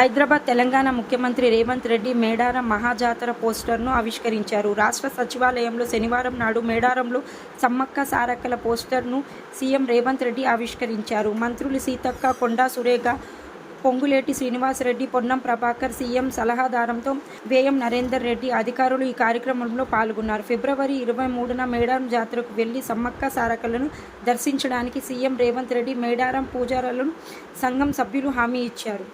హైదరాబాద్ తెలంగాణ ముఖ్యమంత్రి రేవంత్ రెడ్డి మేడారం మహాజాతర పోస్టర్ను ఆవిష్కరించారు. రాష్ట్ర సచివాలయంలో శనివారం నాడు మేడారంలో సమ్మక్క సారక్కల పోస్టర్ను సీఎం రేవంత్ రెడ్డి ఆవిష్కరించారు. మంత్రులు సీతక్క కొండా సురేఖ పొంగులేటి శ్రీనివాసరెడ్డి పొన్నం ప్రభాకర్ సీఎం సలహాదారంతో వేయం నరేందర్ రెడ్డి అధికారులు ఈ కార్యక్రమంలో పాల్గొన్నారు. ఫిబ్రవరి ఇరవై మూడున మేడారం జాతరకు వెళ్ళి సమ్మక్క సారకలను దర్శించడానికి సీఎం రేవంత్ రెడ్డి మేడారం పూజారులను సంఘం సభ్యులు హామీ ఇచ్చారు.